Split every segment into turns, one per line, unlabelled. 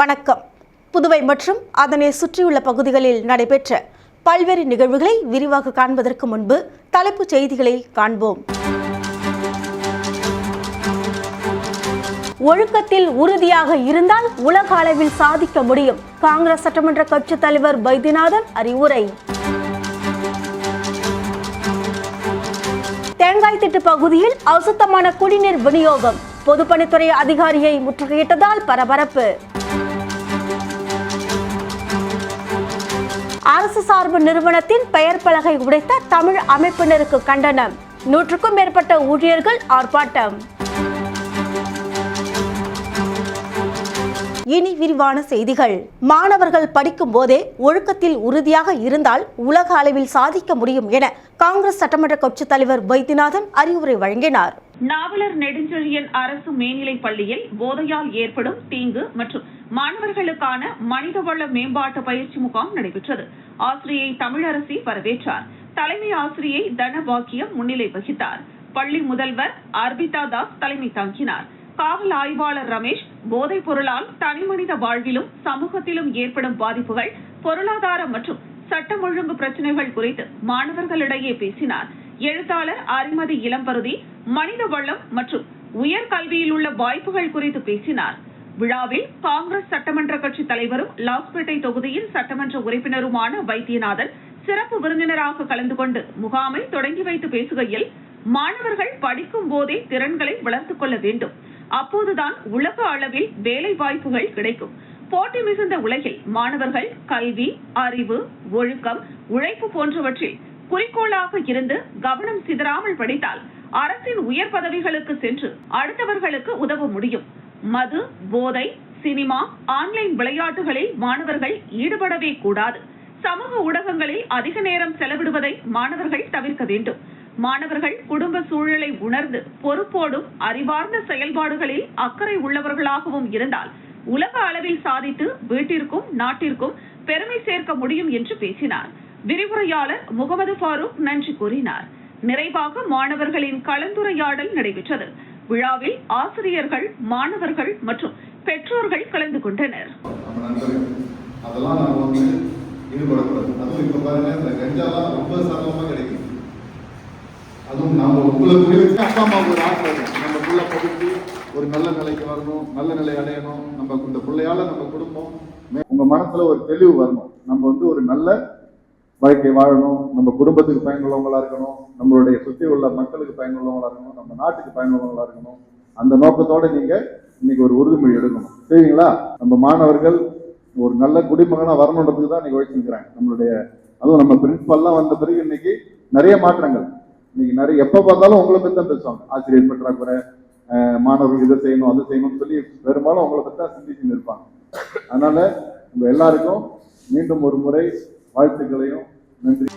வணக்கம். புதுவை மற்றும் அதனை சுற்றியுள்ள பகுதிகளில் நடைபெற்ற பல்வேறு நிகழ்வுகளை விரிவாக காண்பதற்கு முன்பு தலைப்புச் செய்திகளை காண்போம். ஒழுக்கத்தில் உறுதியாக இருந்தால் உலக அளவில் சாதிக்க முடியும். காங்கிரஸ் சட்டமன்ற கட்சித் தலைவர் பைத்தியநாதன் அறிவுரை. தேங்காய் திட்டு பகுதியில் அசுத்தமான குடிநீர் விநியோகம். பொதுப்பணித்துறை அதிகாரியை முற்றுகையிட்டதால் பரபரப்பு. அரசு சார்பு நிறுவனத்தின் பெயர் பலகை உடைத்த தமிழ் அமைப்பினருக்கு கண்டனம். நூற்றுக்கும் மேற்பட்ட ஊழியர்கள் ஆர்ப்பாட்டம். இனி விரிவான செய்திகள். மாணவர்கள் படிக்கும் போதே ஒழுக்கத்தில் உறுதியாக இருந்தால் உலக அளவில் சாதிக்க முடியும் என காங்கிரஸ் சட்டமன்ற கட்சித் தலைவர் வைத்தியநாதன் அறிவுரை வழங்கினார்.
நாவலர் நெடுஞ்செழியன் அரசு மேல்நிலை பள்ளியில் போதையால் ஏற்படும் தீங்கு மற்றும் மாணவர்களுக்கான மனிதவள மேம்பாட்டு பயிற்சி முகாம் நடைபெற்றது. ஆசிரியை தமிழரசி வரவேற்றார். தலைமை ஆசிரியை தனபாக்கியம் முன்னிலை வகித்தார். பள்ளி முதல்வர் அர்பிதா தாஸ் தலைமை தாங்கினார். காவல் ஆய்வாளர் ரமேஷ் போதைப் பொருளால் தனிமனித வாழ்விலும் சமூகத்திலும் ஏற்படும் பாதிப்புகள் பொருளாதார மற்றும் சட்டம் ஒழுங்கு பிரச்சனைகள் குறித்து மாணவர்களிடையே பேசினார். எழுத்தாளர் அரிமதி இளம்பருதி மனித வளம் மற்றும் உயர்கல்வியில் உள்ள வாய்ப்புகள் குறித்து பேசினார். விழாவில் காங்கிரஸ் சட்டமன்ற கட்சி தலைவரும் லாஸ்பேட்டை தொகுதியின் சட்டமன்ற உறுப்பினருமான வைத்தியநாதன் சிறப்பு விருந்தினராக கலந்து கொண்டு முகாமை தொடங்கி வைத்து பேசுகையில் மாணவர்கள் படிக்கும் போதே திறன்களை வளர்த்துக் கொள்ள வேண்டும். அப்போதுதான் உலக அளவில் வேலை வாய்ப்புகள் கிடைக்கும். போட்டி மிகுந்த உலகில் மாணவர்கள் கல்வி அறிவு ஒழுக்கம் உழைப்பு போன்றவற்றில் குறிக்கோளாக இருந்து கவனம் சிதறாமல் படித்தால் அரசின் உயர் பதவிகளுக்கு சென்று அடுத்தவர்களுக்கு உதவ முடியும். மது போதை சினிமா ஆன்லைன் விளையாட்டுகளில் மாணவர்கள் ஈடுபடவே கூடாது. சமூக ஊடகங்களில் அதிக நேரம் செலவிடுவதை மாணவர்கள் தவிர்க்க வேண்டும். மாணவர்கள் குடும்ப சூழலை உணர்ந்து பொறுப்போடும் அறிவார்ந்த செயல்பாடுகளில் அக்கறை உள்ளவர்களாகவும் இருந்தால் உலக அளவில் சாதித்து வீட்டிற்கும் நாட்டிற்கும் பெருமை சேர்க்க முடியும் என்று பேசினார். விரிவுரையாளர் முகமது ஃபாரூக் நன்றி கூறினார். நிறைவாக மாணவர்களின் கலந்துரையாடல் நடைபெற்றது. விழாவில் ஆசிரியர்கள் மாணவர்கள் மற்றும் பெற்றோர்கள் கலந்து கொண்டனர்.
அதெல்லாம் நம்ம வந்து ஈடுபடக்கூடாது அதுவும் இப்போ பாருங்க இந்த கஞ்சாலாம் ரொம்ப சரளமாக கிடைக்கும் அதுவும் நம்ம உங்களை குறித்து அப்பா அம்மா ஒரு ஆசை நம்ம பிள்ளை படித்து ஒரு நல்ல நிலைக்கு வரணும் நல்ல நிலை அடையணும். நம்ம இந்த பிள்ளையால நம்ம குடும்பம் உங்க மனசுல ஒரு தெளிவு வரணும். நம்ம வந்து ஒரு நல்ல வாழ்க்கை வாழணும். நம்ம குடும்பத்துக்கு பயனுள்ளவங்களா இருக்கணும். நம்மளுடைய சுற்றி உள்ள மக்களுக்கு பயனுள்ளவங்களா இருக்கணும். நம்ம நாட்டுக்கு பயனுள்ளவங்களா இருக்கணும். அந்த நோக்கத்தோட நீங்க இன்னைக்கு ஒரு உறுதிமொழி எடுக்கணும். சரிங்களா? நம்ம மாணவர்கள் ஒரு நல்ல குடிமகனா வரணுன்றதுக்கு தான் இன்னைக்கு உழைச்சிருக்கிறாங்க நம்மளுடைய அதுவும் நம்ம பிரின்சிபல்லாம் வந்த பிறகு இன்னைக்கு நிறைய மாற்றங்கள். இன்னைக்கு நிறைய எப்ப பார்த்தாலும் உங்களை பத்தி தான் பேசுவாங்க. ஆசிரியர் பற்றாக்குறை மாணவர்கள் இதை செய்யணும் அதை செய்யணும்னு சொல்லி பெரும்பாலும் உங்களை பத்தி தான் சிந்திச்சுன்னு இருப்பாங்க. அதனால உங்க எல்லாருக்கும் மீண்டும் ஒரு முறை வாழ்த்துக்களையும் நன்றி.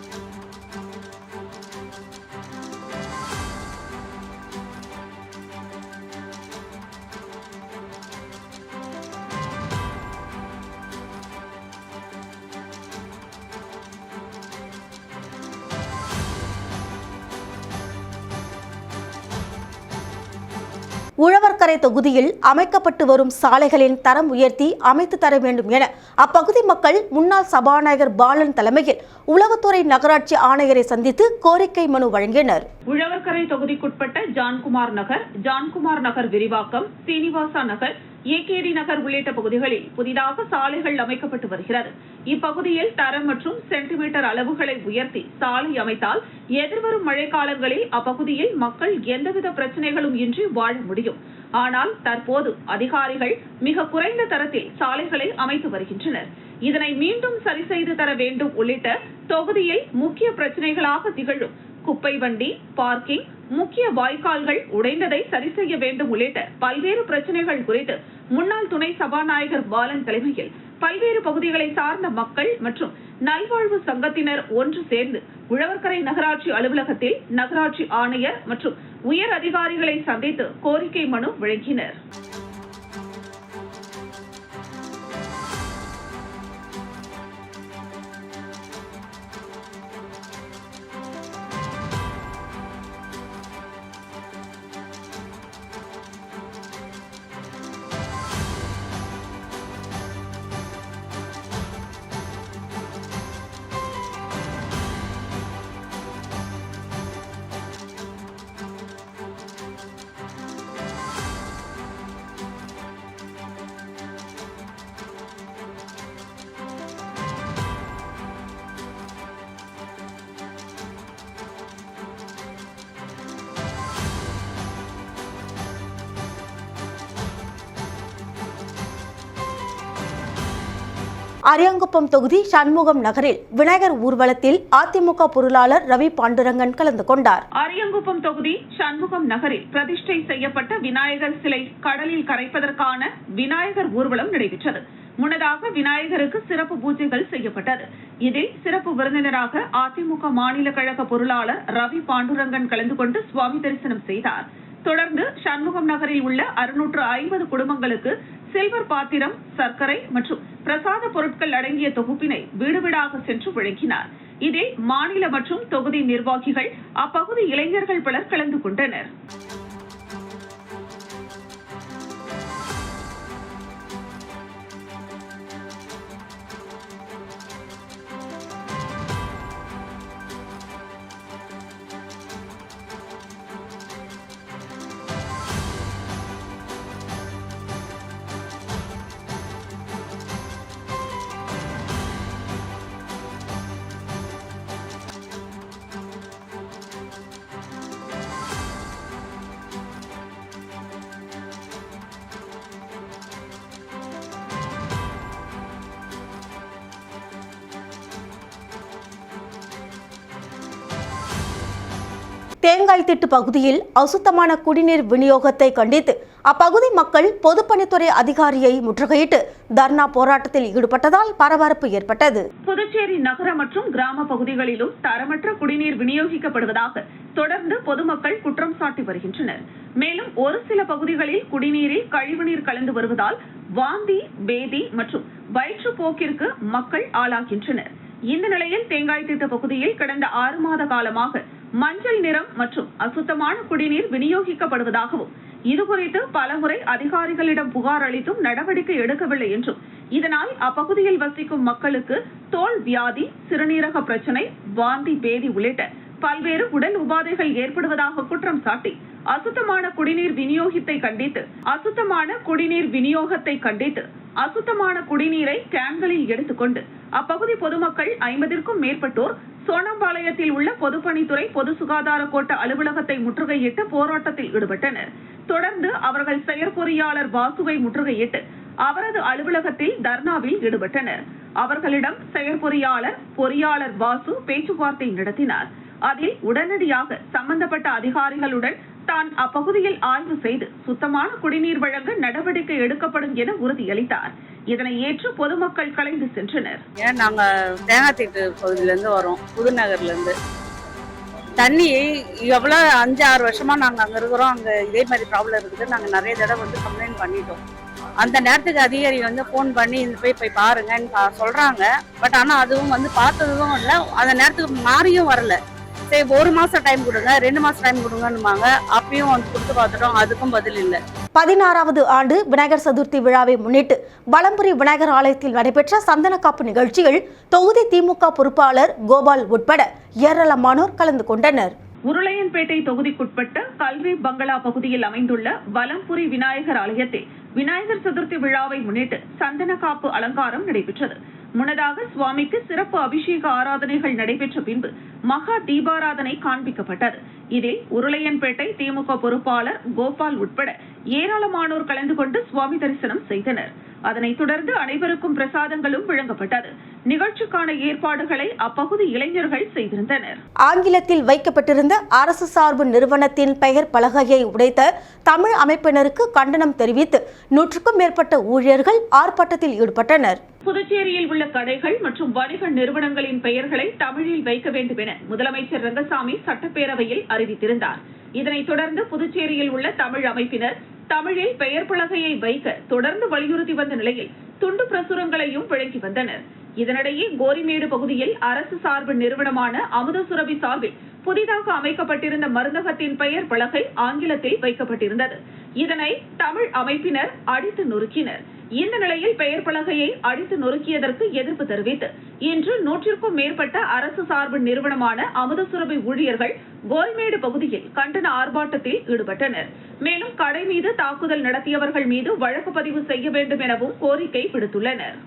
உழவர்கரை தொகுதியில் அமைக்கப்பட்டு வரும் சாலைகளின் தரம் உயர்த்தி அமைத்து தர வேண்டும் என அப்பகுதி மக்கள் முன்னாள் சபாநாயகர் பாலன் தலைமையில் உளவுத்துறை நகராட்சி ஆணையரை சந்தித்து கோரிக்கை மனு வழங்கினர்.
உழவர்கரை தொகுதிக்குட்பட்ட ஜான்குமார் நகர் ஜான்குமார் நகர் விரிவாக்கம் சீனிவாசா நகர் ஏகேடி நகர் உள்ளிட்ட பகுதிகளில் புதிதாக சாலைகள் அமைக்கப்பட்டு வருகிறது. இப்பகுதியில் தரம் மற்றும் சென்டிமீட்டர் அளவுகளை உயர்த்தி சாலை அமைத்தால் எதிர்வரும் மழைக்காலங்களில் அப்பகுதியில் மக்கள் எந்தவித பிரச்சனைகளும் இன்றி வாழ முடியும். ஆனால் தற்போது அதிகாரிகள் மிக குறைந்த தரத்தில் சாலைகளை அமைத்து வருகின்றனர். இதனை மீண்டும் சரி செய்து தர வேண்டும் உள்ளிட்ட தொகுதியில் முக்கிய பிரச்சனைகளாக திகழும் குப்பை வண்டி பார்க்கிங் முக்கிய வாய்க்கால்கள் உடைந்ததை சரி செய்ய வேண்டும் உள்ளிட்ட பல்வேறு பிரச்சனைகள் குறித்து முன்னாள் துணை சபாநாயகர் பாலன் தலைமையில் பல்வேறு பகுதிகளை சார்ந்த மக்கள் மற்றும் நல்வாழ்வு சங்கத்தினர் ஒன்று சேர்ந்து உழவர்கரை நகராட்சி அலுவலகத்தில் நகராட்சி ஆணையர் மற்றும் உயர் அதிகாரிகளை சந்தித்து கோரிக்கை மனு வழங்கினர்.
அரியாங்குப்பம் தொகுதி சண்முகம் நகரில் விநாயகர் ஊர்வலத்தில் அதிமுக பொருளாளர் ரவி பாண்டுரங்கன் கலந்து கொண்டார்.
அரியங்குப்பம் தொகுதி சண்முகம் நகரில் பிரதிஷ்டை செய்யப்பட்ட விநாயகர் சிலை கடலில் கரைப்பதற்கான விநாயகர் ஊர்வலம் நடைபெற்றது. முன்னதாக விநாயகருக்கு சிறப்பு பூஜைகள் செய்யப்பட்டது. இதில் சிறப்பு விருந்தினராக அதிமுக மாநில கழக பொருளாளர் ரவி பாண்டுரங்கன் கலந்து கொண்டு சுவாமி தரிசனம் செய்தார். தொடர்ந்து சண்முகம் நகரில் உள்ள அறுநூற்று ஐம்பது குடும்பங்களுக்கு சில்வர் பாத்திரம் சர்க்கரை மற்றும் பிரசாத பொருட்கள் அடங்கிய தொகுப்பினை வீடு வீடாக சென்று வழங்கினார் இதில் மாநில மற்றும் தொகுதி நிர்வாகிகள் அப்பகுதி இளைஞர்கள் பலர் கலந்து கொண்டனர்.
தேங்காய் திட்டு பகுதியில் அசுத்தமான குடிநீர் விநியோகத்தை கண்டித்து அப்பகுதி மக்கள் பொதுப்பணித்துறை அதிகாரியை முற்றுகையிட்டு தர்ணா போராட்டத்தில் ஈடுபட்டதால் பரபரப்பு ஏற்பட்டது.
புதுச்சேரி நகர மற்றும் கிராம பகுதிகளிலும் தரமற்ற குடிநீர் விநியோகிக்கப்படுவதாக தொடர்ந்து பொதுமக்கள் குற்றம் சாட்டி வருகின்றனர். மேலும் ஒரு சில பகுதிகளில் குடிநீரில் கழிவுநீர் கலந்து வருவதால் வாந்தி பேதி மற்றும் வயிற்றுப்போக்கிற்கு மக்கள் ஆளாகின்றனர். இந்த நிலையில் தேங்காய் திட்ட பகுதியில் கடந்த ஆறு மாத காலமாக மஞ்சள் நிறம் மற்றும் அசுத்தமான குடிநீர் விநியோகிக்கப்படுவதாகவும் இதுகுறித்து பலமுறை அதிகாரிகளிடம் புகார் அளித்தும் நடவடிக்கை எடுக்கவில்லை என்றும் இதனால் அப்பகுதியில் வசிக்கும் மக்களுக்கு தோல் வியாதி சிறுநீரக பிரச்சனை வாந்தி பேதி உள்ளிட்ட பல்வேறு உடல் உபாதைகள் ஏற்படுவதாக குற்றம் சாட்டி அசுத்தமான குடிநீர் விநியோகத்தை கண்டித்து அசுத்தமான குடிநீர் விநியோகத்தை கண்டித்து அசுத்தமான குடிநீரை கேன்களில் எடுத்துக்கொண்டு அப்பகுதி பொதுமக்கள் ஐம்பதிற்கும் மேற்பட்டோர் சோனம்பாளையத்தில் உள்ள பொதுப்பணித்துறை பொது சுகாதார கோட்ட அலுவலகத்தை முற்றுகையிட்டு போராட்டத்தில் ஈடுபட்டனர். தொடர்ந்து அவர்கள் செயற்பொறியாளர் வாசுவை முற்றுகையிட்டு அவரது அலுவலகத்தில் தர்ணாவில் ஈடுபட்டனர். அவர்களிடம் செயற்பொறியாளர் பொறியாளர் வாசு பேச்சுவார்த்தை நடத்தினார். அதில் உடனடியாக சம்பந்தப்பட்ட அதிகாரிகளுடன் தான் அப்பகுதியில் ஆய்வு செய்து சுத்தமான குடிநீர் வழங்க நடவடிக்கை எடுக்கப்படும் என உறுதியளித்தார். இதனை ஏற்று பொதுமக்கள் கலைந்து சென்றனர்.
ஏன் நாங்கள் தேங்காய்த்திட்டு பகுதியிலேருந்து வரோம் புதுநகர்லேருந்து. தண்ணி எவ்வளோ அஞ்சு ஆறு வருஷமாக நாங்கள் அங்கே இருக்கிறோம் அங்கே இதே மாதிரி ப்ராப்ளம் இருக்குது. நாங்கள் நிறைய தடவை வந்து கம்ப்ளைண்ட் பண்ணிட்டோம். அந்த நேரத்துக்கு அதிகாரி வந்து ஃபோன் பண்ணி இந்த போய் போய் பாருங்கன்னு பா சொல்கிறாங்க பட் ஆனால் அதுவும் வந்து பார்த்ததும் இல்லை. அந்த நேரத்துக்கு மாறியும் வரல. சரி ஒரு மாதம் டைம் கொடுங்க ரெண்டு மாதம் டைம் கொடுங்கன்னுமாங்க. அப்பயும் வந்து கொடுத்து பார்த்துட்டோம் அதுக்கும் பதில் இல்லை.
பதினாறாவது ஆண்டு விநாயகர் சதுர்த்தி விழாவை முன்னிட்டு வலம்புரி விநாயகர் ஆலயத்தில் நடைபெற்ற சந்தனக்காப்பு நிகழ்ச்சியில் தொகுதி திமுக பொறுப்பாளர் கோபால் உட்பட ஏராளமானோர் கலந்து கொண்டனர்.
உருளையன்பேட்டை தொகுதிக்குட்பட்ட கல்வி பங்களா பகுதியில் அமைந்துள்ள வலம்புரி விநாயகர் ஆலயத்தில் விநாயகர் சதுர்த்தி விழாவை முன்னிட்டு சந்தன காப்பு அலங்காரம் நடைபெற்றது. முன்னதாக சுவாமிக்கு சிறப்பு அபிஷேக ஆராதனைகள் நடைபெற்ற பின்பு மகா தீபாராதனை காண்பிக்கப்பட்டது. இதில் உருளையன்பேட்டை திமுக பொறுப்பாளர் கோபால் உட்பட ஏராளமானோர் கலந்து கொண்டு சுவாமி தரிசனம் செய்தனர். அதனைத் தொடர்ந்து அனைவருக்கும் பிரசாதங்களும் வழங்கப்பட்டது. நிகழ்ச்சிக்கான ஏற்பாடுகளை அப்பகுதி இளைஞர்கள் செய்திருந்தனர்.
ஆங்கிலத்தில் வைக்கப்பட்டிருந்த அரசு சார்பு நிறுவனத்தின் பெயர் பலகையை உடைத்த தமிழ் அமைப்பினருக்கு கண்டனம் தெரிவித்து நூற்றுக்கும் மேற்பட்ட ஊழியர்கள் ஆர்ப்பாட்டத்தில் ஈடுபட்டனர்.
புதுச்சேரியில் உள்ள கடைகள் மற்றும் வணிக நிறுவனங்களின் பெயர்களை தமிழில் வைக்க வேண்டும் என முதலமைச்சர் ரங்கசாமி சட்டப்பேரவையில் அறிவித்திருந்தார். இதனைத் தொடர்ந்து புதுச்சேரியில் உள்ள தமிழ் அமைப்பினர் தமிழில் பெயர் பலகையை வைக்க தொடர்ந்து வலியுறுத்தி வந்த நிலையில் துண்டு பிரசுரங்களையும் வழங்கி வந்தனர். இதனிடையே கோரிமேடு பகுதியில் அரசு சார்பு நிறுவனமான அமுதசுரபி சார்பில் புதிதாக அமைக்கப்பட்டிருந்த மருந்தகத்தின் பெயர் பலகை ஆங்கிலத்தில் வைக்கப்பட்டிருந்தது. இதனை தமிழ் அமைப்பினர் அடித்து நொறுக்கினர். இந்த நிலையில் பெயர் பலகையை அடித்து நொறுக்கியதற்கு எதிர்ப்பு தெரிவித்து இன்று நூற்றிற்கும் மேற்பட்ட அரசு சார்பு நிறுவனமான அமுதசுரபி ஊழியர்கள் கோல்மேடு பகுதியில் கண்டன ஆர்ப்பாட்டத்தில் ஈடுபட்டனர். மேலும் கடை மீது தாக்குதல் நடத்தியவர்கள் மீது வழக்கு பதிவு செய்ய வேண்டும் எனவும் கோரிக்கை விடுத்துள்ளனர்.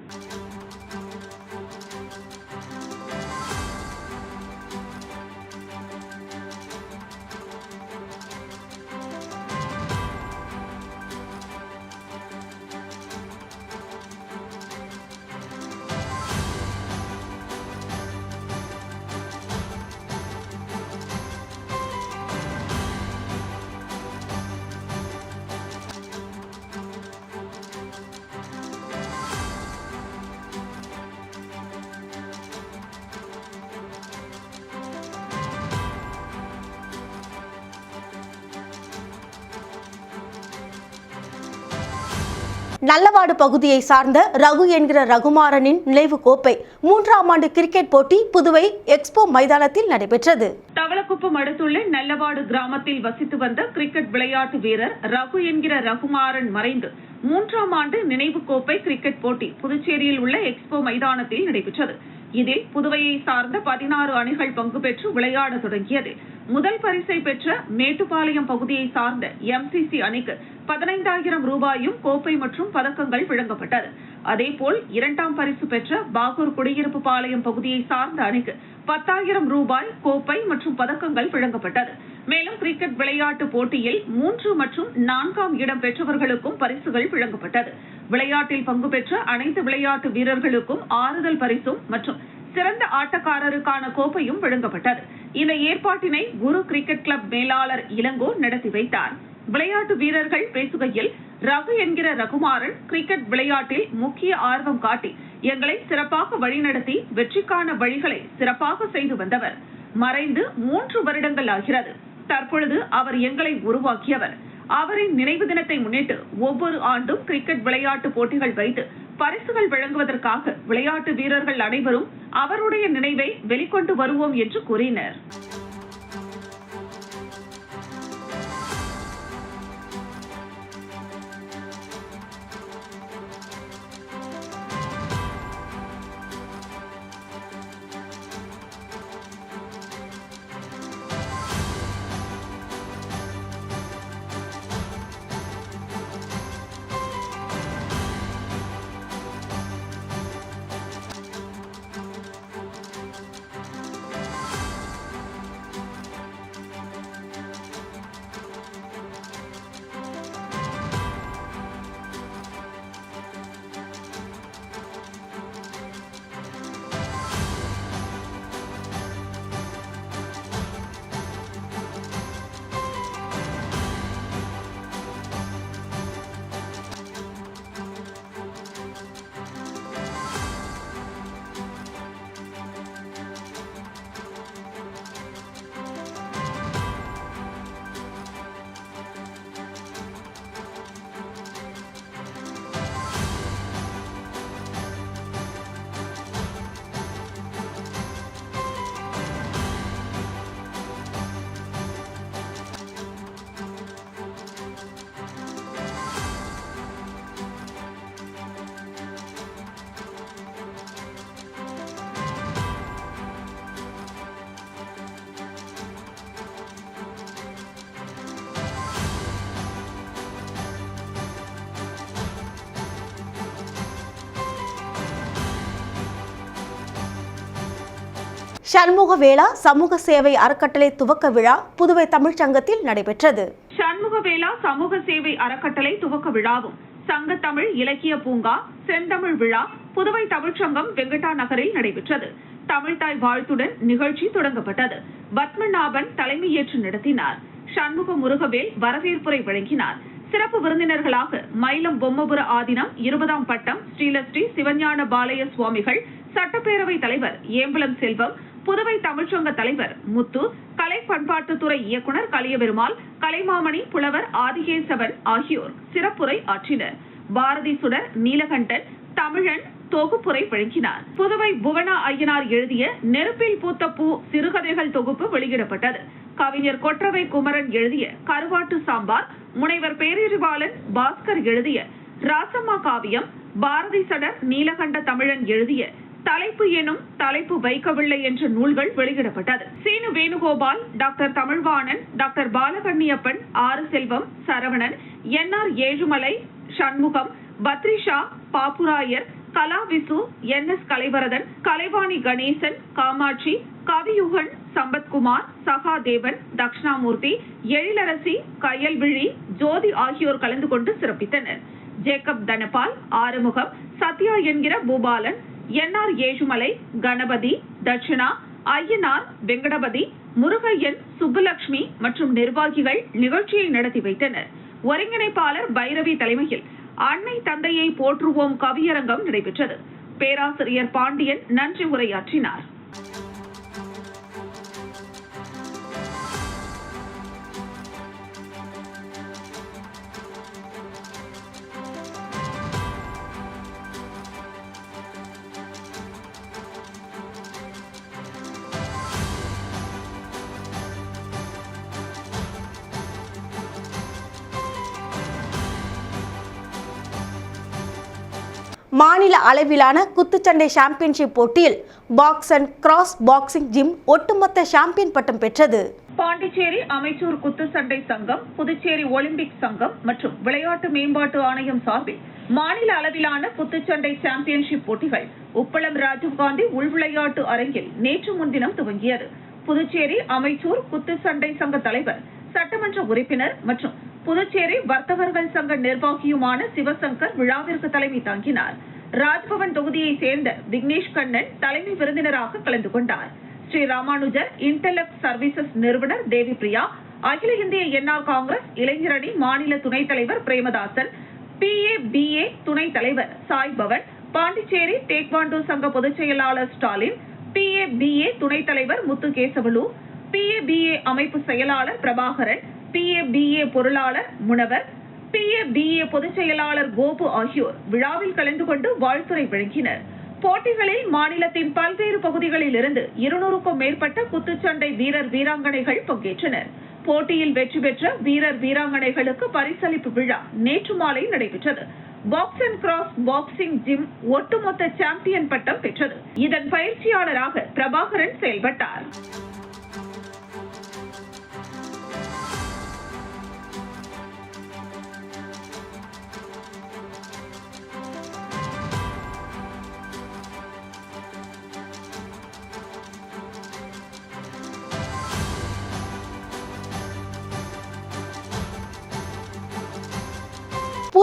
நல்லவாடு பகுதியை சார்ந்த ரகு என்கிற ரகுமாரனின் நினைவு கோப்பை மூன்றாம் ஆண்டு கிரிக்கெட் போட்டி புதுவை எக்ஸ்போ மைதானத்தில் நடைபெற்றது.
தவளக்குப்பம் அடுத்துள்ள நல்லவாடு கிராமத்தில் வசித்து வந்த கிரிக்கெட் விளையாட்டு வீரர் ரகு என்கிற ரகுமாறன் மறைந்து மூன்றாம் ஆண்டு நினைவு கோப்பை கிரிக்கெட் போட்டி புதுச்சேரியில் உள்ள எக்ஸ்போ மைதானத்தில் நடைபெற்றது. இதில் புதுவையை சார்ந்த பதினாறு அணிகள் பங்கு பெற்று விளையாட தொடங்கியது. முதல் பரிசை பெற்ற மேட்டுப்பாளையம் பகுதியை சார்ந்த எம்சிசி அணிக்கு பதினைந்தாயிரம் ரூபாயும் கோப்பை மற்றும் பதக்கங்கள் வழங்கப்பட்டது. அதேபோல் இரண்டாம் பரிசு பெற்ற பாகூர் குடியிருப்பு பாளையம் பகுதியை சார்ந்த அணிக்கு பத்தாயிரம் ரூபாய் கோப்பை மற்றும் பதக்கங்கள் வழங்கப்பட்டது. மேலும் கிரிக்கெட் விளையாட்டு போட்டியில் மூன்று மற்றும் நான்காம் இடம் பெற்றவர்களுக்கும் பரிசுகள் வழங்கப்பட்டது. விளையாட்டில் பங்கு பெற்ற அனைத்து விளையாட்டு வீரர்களுக்கும் ஆறுதல் பரிசும் மற்றும் சிறந்த ஆட்டக்காரருக்கான கோப்பையும் வழங்கப்பட்டது. இந்த ஏற்பாட்டினை குரு கிரிக்கெட் கிளப் மேலாளர் இளங்கோ நடத்தி வைத்தார். விளையாட்டு வீரர்கள் பேசுகையில் ரகு என்கிற ரகுமாரன் கிரிக்கெட் விளையாட்டில் முக்கிய ஆர்வம் காட்டி எங்களை சிறப்பாக வழிநடத்தி வெற்றிக்கான வழிகளை சிறப்பாக செய்து வந்தவர். மறைந்து மூன்று வருடங்கள் ஆகிறது. தற்பொழுது அவர் எங்களை உருவாக்கியவர். அவரின் நினைவு தினத்தை முன்னிட்டு ஒவ்வொரு ஆண்டும் கிரிக்கெட் விளையாட்டு போட்டிகள் வைத்து பரிசுகள் வழங்குவதற்காக விளையாட்டு வீரர்கள் அனைவரும் அவருடைய நினைவை வெளிக்கொண்டு வருவோம் என்று கூறினர்.
சண்முக வேளா சமூக சேவை அறக்கட்டளை துவக்க விழா புதுவை தமிழ்ச்சங்கத்தில் நடைபெற்றது.
சண்முக வேளா சமூக சேவை அறக்கட்டளை துவக்க விழாவும் சங்க தமிழ் இலக்கிய பூங்கா செந்தமிழ் விழா புதுவை தமிழ்ச்சங்கம் வெங்கடா நகரில் நடைபெற்றது தமிழ்தாய் வாழ்த்துடன் நிகழ்ச்சி தொடங்கப்பட்டது. பத்மநாபன் தலைமையேற்று நடத்தினார். சண்முக முருகவேல் வரவேற்புரை வழங்கினார். சிறப்பு விருந்தினர்களாக மயிலம் பொம்மபுர ஆதினம் இருபதாம் பட்டம் ஸ்ரீலஸ்ரீ சிவஞான பாலய சுவாமிகள் சட்டப்பேரவை தலைவர் ஏம்பலம் செல்வம் புதுவை தமிழ்ச்சங்க தலைவர் முத்து கலை பண்பாட்டுத்துறை இயக்குனர் கலியபெருமாள் கலைமாமணி புலவர் ஆதிகேசவன் ஆகியோர் சிறப்புரை ஆற்றினர். பாரதி சுடர் நீலகண்டன் தமிழன் தொகுப்புரை வழங்கினார். புதுவை புவனா ஐயனார் எழுதிய நெருப்பில் பூத்த பூ சிறுகதைகள் தொகுப்பு வெளியிடப்பட்டது. கவிஞர் கொற்றவை குமரன் எழுதிய கருவாட்டு சாம்பார் முனைவர் பேரறிவாளன் பாஸ்கர் எழுதிய ராசம்மா காவியம் பாரதி சடர் நீலகண்ட தமிழன் எழுதிய தலைப்பு எனும் தலைப்பு வைக்கவில்லை என்ற நூல்கள் வெளியிடப்பட்டது. Seenu Venugopal doctor Tamilvanan doctor Balakanniyappan Aaru Selvam Saravanan N R Ezhumalai Shanmugam Badrisha Bappurayar Kala Visu N S Kalaivaradhan Kalaivani Ganesan Kamatchi Kaviyugan Sampathkumar Sahadevan Dakshinamoorthy Ezhilarasi Kayalvizhi Jyothi ஆகியோர் கலந்து கொண்டு சிறப்பித்தனர். ஜேக்கப் தனபால் ஆறுமுகம் சத்யா என்கிற Boopalan N R Ezhumalai Ganapathi Dakshina Ayyanar Venkatapathi Murugaiyan Subbulakshmi மற்றும் நிர்வாகிகள் நிகழ்ச்சியை நடத்தி வைத்தனர். ஒருங்கிணைப்பாளர் பைரவி தலைமையில் அன்னை தந்தையை போற்றுவோம் கவியரங்கம் நடைபெற்றது. பேராசிரியர் பாண்டியன் நன்றி உரையாற்றினார்.
அளவிலான குத்துச்சண்டை சாம்பியன்ஷிப் போட்டியில் box and cross boxing gym ஒட்டுமொத்த சாம்பியன் பட்டம் பெற்றது.
பாண்டிச்சேரி அமைச்சூர் குத்துச்சண்டை சங்கம் புதுச்சேரி ஒலிம்பிக் சங்கம் மற்றும் விளையாட்டு மேம்பாட்டு ஆணையம் சார்பில் மாநில அளவிலான குத்துச்சண்டை சாம்பியன்ஷிப் போட்டிகள் உப்பளம் ராஜீவ்காந்தி உள்விளையாட்டு அரங்கில் நேற்று முன்தினம் துவங்கியது. புதுச்சேரி அமைச்சூர் குத்துச்சண்டை சங்க தலைவர் சட்டமன்ற உறுப்பினர் மற்றும் புதுச்சேரி வர்த்தகர்கள் சங்க நிர்வாகியுமான சிவசங்கர் விழாவிற்கு தலைமை தாங்கினார். ராஜ்பவன் தொகுதியை சேர்ந்த விக்னேஷ் கண்ணன் தலைமை விருந்தினராக கலந்து கொண்டார். ஸ்ரீ ராமானுஜர் இன்டெலெக்ட் சர்வீசஸ் நிறுவனர் தேவி பிரியா அகில இந்திய என்ஆர் காங்கிரஸ் இளைஞரணி மாநில துணைத் தலைவர் பிரேமதாசன் பிஏபிஏ துணைத் தலைவர் சாய் பவன் பாண்டிச்சேரி டேக்வாண்டோ சங்க பொதுச் செயலாளர் ஸ்டாலின் பிஏபிஏ துணைத் தலைவர் முத்து கேசவலு பிஏபிஏ அமைப்பு செயலாளர் பிரபாகரன் பிஏபிஏ பொருளாளர் முனவர் பிஏபிஏ பொதுச் செயலாளர் கோபு ஆகியோர் விழாவில் கலந்து கொண்டு வாழ்த்துரை வழங்கினர் போட்டிகளில் மாநிலத்தின் பல்வேறு பகுதிகளில் இருந்து இருநூறுக்கும் மேற்பட்ட குத்துச்சண்டை வீரர் வீராங்கனைகள் பங்கேற்றனர். போட்டியில் வெற்றி பெற்ற வீரர் வீராங்கனைகளுக்கு பரிசளிப்பு விழா நேற்று மாலை நடைபெற்றது. Box and cross boxing gym ஒட்டுமொத்த சாம்பியன் பட்டம் பெற்றது. இதன் பயிற்சியாளராக பிரபாகரன் செயல்பட்டார்.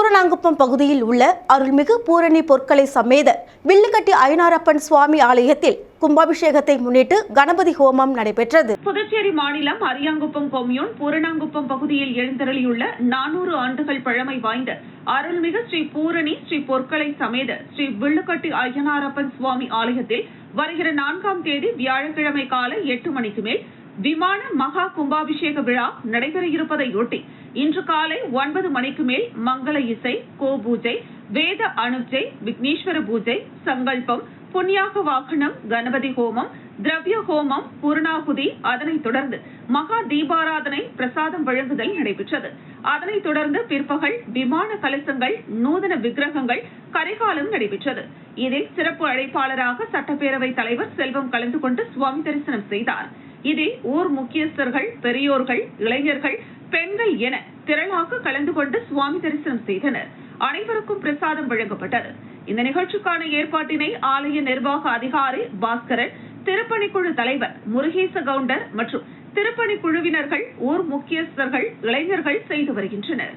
பூரணாங்குப்பம் பகுதியில் உள்ள அருள்மிகு பூரணி பொற்களை சமேத வில்லுக்கட்டி ஐனாரப்பன் சுவாமி ஆலயத்தில் கும்பாபிஷேகத்தை முன்னிட்டு கணபதி ஹோமம் நடைபெற்றது.
புதுச்சேரி மாநிலம் அரியாங்குப்பம் கொம்யூன் பூரணாங்குப்பம் பகுதியில் எழுந்தருளியுள்ள நானூறு ஆண்டுகள் பழமை வாய்ந்த அருள்மிகு ஸ்ரீ பூரணி ஸ்ரீ பொற்களை சமேத ஸ்ரீ வில்லுக்கட்டி ஐயனாரப்பன் சுவாமி ஆலயத்தில் வருகிற நான்காம் தேதி வியாழக்கிழமை காலை எட்டு மணிக்கு மேல் விமான மகா கும்பாபிஷேக விழா நடைபெற இருப்பதையொட்டி இன்று காலை ஒன்பது மணிக்கு மேல் மங்கள இசை கோபூஜை வேத அனுஜை விக்னேஸ்வர பூஜை சங்கல்பம் புண்ணியாக வாகனம் கணபதி ஹோமம் திரவிய ஹோமம் பூர்ணாகுதி அதனைத் தொடர்ந்து மகா தீபாராதனை பிரசாதம் வழங்குதல் நடைபெற்றது. அதனைத் தொடர்ந்து பிற்பகல் விமான கலசங்கள் நூதன விக்கிரகங்கள் கரிகாலம் நடைபெற்றது. இதில் சிறப்பு அழைப்பாளராக சட்டப்பேரவை தலைவர் செல்வம் கலந்து கொண்டு சுவாமி தரிசனம் செய்தார். இதில் ஊர் முக்கியஸ்தர்கள் பெரியோர்கள் இளைஞர்கள் பெண்கள் என திரளாக கலந்து கொண்டு சுவாமி தரிசனம் செய்தனர். அனைவருக்கும் பிரசாதம் வழங்கப்பட்டது. இந்த நிகழ்ச்சிக்கான ஏற்பாட்டினை ஆலய நிர்வாக அதிகாரி பாஸ்கரன் திருப்பணிக்குழு தலைவர் முருகேச கவுண்டர் மற்றும் திருப்பணி குழுவினர்கள் ஊர் முக்கியஸ்தர்கள் இளைஞர்கள் செய்து வருகின்றனர்.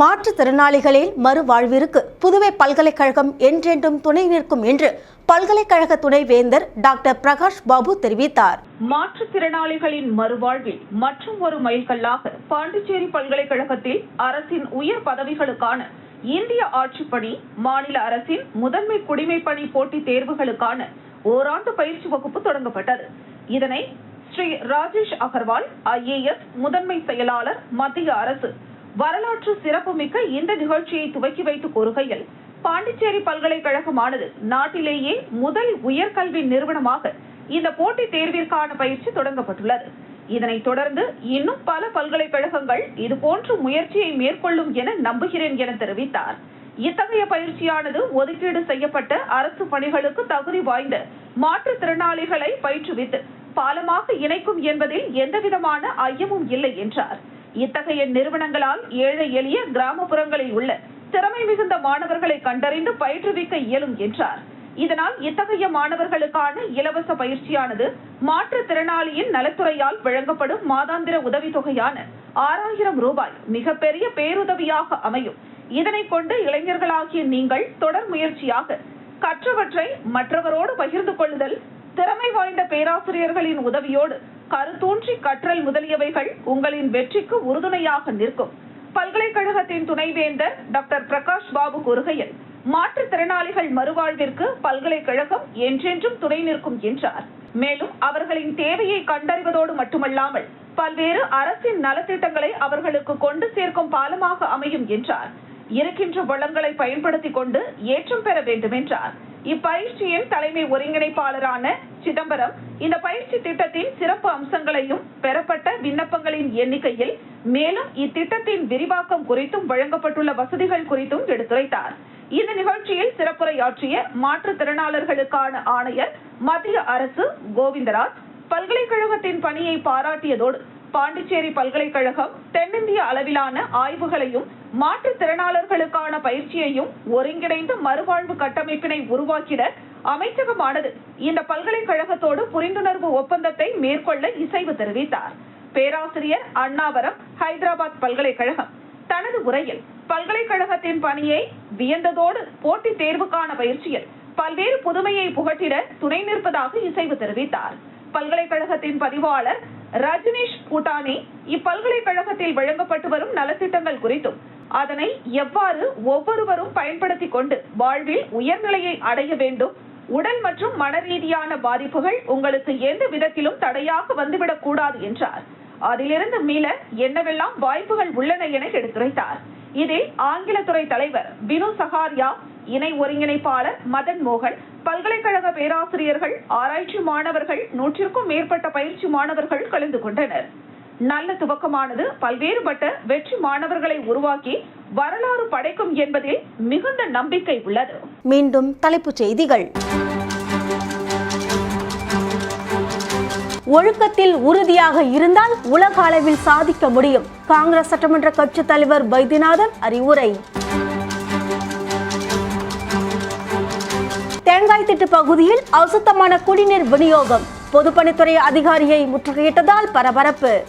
மாற்றுத்திறனாளிகளின் மறுவாழ்விற்கு புதுவை பல்கலைக்கழகம் என்றென்றும் துணை நிற்கும் என்று பல்கலைக்கழக துணைவேந்தர் டாக்டர் பிரகாஷ் பாபு தெரிவித்தார்.
மாற்றுத்திறனாளிகளின் மறுவாழ்வில் மற்றும் ஒரு மைல்கல்லாக பாண்டிச்சேரி பல்கலைக்கழகத்தில் அரசின் உயர் பதவிகளுக்கான இந்திய ஆட்சிப்பணி மாநில அரசின் முதன்மை குடிமைப்பணி போட்டித் தேர்வுகளுக்கான ஓராண்டு பயிற்சி வகுப்பு தொடங்கப்பட்டது. இதனை ஸ்ரீ ராஜேஷ் அகர்வால் ஐஏஎஸ் முதன்மை செயலாளர் மத்திய அரசு வரலாற்று சிறப்புமிக்க இந்த நிகழ்ச்சியை துவக்கி வைத்து கூறுகையில் பாண்டிச்சேரி பல்கலைக்கழகமானது நாட்டிலேயே முதல் உயர்கல்வி நிறுவனமாக இந்த போட்டித் தேர்விற்கான பயிற்சி தொடங்கப்பட்டுள்ளது. இதனைத் தொடர்ந்து இன்னும் பல பல்கலைக்கழகங்கள் இதுபோன்ற முயற்சியை மேற்கொள்ளும் என நம்புகிறேன் என தெரிவித்தார். இத்தகைய பயிற்சியானது ஒதுக்கீடு செய்யப்பட்ட அரசு பணிகளுக்கு தகுதி வாய்ந்த மாற்றுத்திறனாளிகளை பயிற்றுவித்து பாலமாக இணைக்கும் என்பதில் எந்தவிதமான ஐயமும் இல்லை என்றார். இத்தகைய நிறுவனங்களால் ஏழை எளிய கிராமப்புறங்களில் உள்ள திறமை மிகுந்த மாணவர்களை கண்டறிந்து பயிற்றுவிக்க இயலும் என்றார். இதனால் இத்தகைய மாணவர்களுக்கான இலவச பயிற்சியானது மாற்றுத்திறனாளியின் நலத்துறையால் வழங்கப்படும் மாதாந்திர உதவித்தொகையான ஆறாயிரம் ரூபாய் மிகப்பெரிய பேருதவியாக அமையும். இதனை கொண்டு இளைஞர்களாகிய நீங்கள் தொடர் முயற்சியாக கற்றவற்றை மற்றவரோடு பகிர்ந்து கொள்ளுதல் திறமை வாய்ந்த பேராசிரியர்களின் உதவியோடு கருத்தூன்றி கற்றல் முதலியவைகள் உங்களின் வெற்றிக்கு உறுதுணையாக நிற்கும். பல்கலைக்கழகத்தின் துணைவேந்தர் டாக்டர் பிரகாஷ் பாபு கூறுகையில் மாற்றுத்திறனாளிகள் மறுவாழ்விற்கு பல்கலைக்கழகம் என்றென்றும் துணை நிற்கும் என்றார். மேலும் அவர்களின் தேவையை கண்டறிவதோடு மட்டுமல்லாமல் பல்வேறு அரசின் நலத்திட்டங்களை அவர்களுக்கு கொண்டு சேர்க்கும் பாலமாக அமையும் என்றார். இருக்கின்ற வளங்களை பயன்படுத்திக் கொண்டு ஏற்றம் பெற வேண்டும் என்றார் இப்பயிற்சியின் தலைமை ஒருங்கிணைப்பாளரான சிதம்பரம் இந்த பயிற்சி திட்டத்தின் சிறப்பு அம்சங்களையும் பெறப்பட்ட விண்ணப்பங்களின் எண்ணிக்கையில் மேலும் இத்திட்டத்தின் விரிவாக்கம் குறித்தும் வழங்கப்பட்டுள்ள வசதிகள் குறித்தும் எடுத்துரைத்தார். இந்த நிகழ்ச்சியில் சிறப்புரையாற்றிய மாற்றுத்திறனாளர்களுக்கான ஆணையர் மத்திய அரசு கோவிந்தராஜ் பல்கலைக்கழகத்தின் பணியை பாராட்டியதோடு பாண்டிச்சேரி பல்கலைக்கழகம் தென்னிந்திய அளவிலான ஆய்வுகளையும் மாற்றுத்திறனாளர்களுக்கான பயிற்சியையும் ஒருங்கிணைந்த மறுவாழ்வு கட்டமைப்பினை உருவாக்கிட அமைச்சகமானது இந்த பல்கலைக்கழகத்தோடு புரிந்துணர்வு ஒப்பந்தத்தை மேற்கொள்ள இசைவு தெரிவித்தார். பேராசிரியர் அண்ணாவரம் ஹைதராபாத் பல்கலைக்கழகம். தனது உரையில் பல்கலைக்கழகத்தின் பணியை வியந்ததோடு போட்டித் தேர்வுக்கான பயிற்சியில் பல்வேறு புதுமையை புகட்டிட துணை நிற்பதாக இசைவு தெரிவித்தார். பல்கலைக்கழகத்தின் பதிவாளர் ரஜினிஷ் பூட்டானி இப்பல்கலைக்கழகத்தில் வழங்கப்பட்டு வரும் நலத்திட்டங்கள் குறித்தும் அதனை எவ்வாறு ஒவ்வொருவரும் பயன்படுத்திக் கொண்டு வாழ்வில் உயர்நிலையை அடைய வேண்டும் உடல் மற்றும் மன ரீதியான பாதிப்புகள் உங்களுக்கு எந்த விதத்திலும் தடையாக வந்துவிடக் கூடாது என்றார். அதிலிருந்து மீள என்னவெல்லாம் வாய்ப்புகள் உள்ளன என எடுத்துரைத்தார். இதில் ஆங்கிலத்துறை தலைவர் பினு சகாரியா இணை ஒருங்கிணைப்பாளர் மதன் மோகன் பல்கலைக்கழக பேராசிரியர்கள் ஆராய்ச்சி மாணவர்கள் நூற்றிற்கும் மேற்பட்ட பயிற்சி மாணவர்கள் கலந்து கொண்டனர். நல்ல துவக்கமானது பல்வேறுபட்ட வெற்றி மாணவர்களை உருவாக்கி வரலாறு படைக்கும் என்பதில் மிகுந்த நம்பிக்கை உள்ளது.
மீண்டும் தலைப்புச் செய்திகள். ஒழுக்கத்தில் உறுதியாக இருந்தால் உலக அளவில் சாதிக்க முடியும். காங்கிரஸ் சட்டமன்ற கட்சித் தலைவர் வைத்தியநாதன் அறிவுரை. தேங்காய் திட்டு பகுதியில் அசுத்தமான குடிநீர் விநியோகம். பொதுப்பணித்துறை அதிகாரியை முற்றுகையிட்டதால் பரபரப்பு.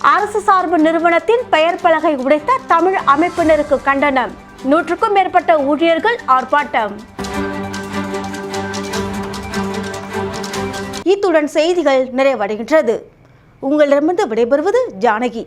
அரசு சார்பு நிறுவனத்தின் பெயர் பலகை உடைத்த தமிழ் அமைப்பினருக்கு கண்டனம். நூற்றுக்கும் மேற்பட்ட ஊழியர்கள் ஆர்ப்பாட்டம். இத்துடன் செய்திகள் நிறைவடைகின்றது. உங்களிடமிருந்து விடைபெறுவது ஜானகி.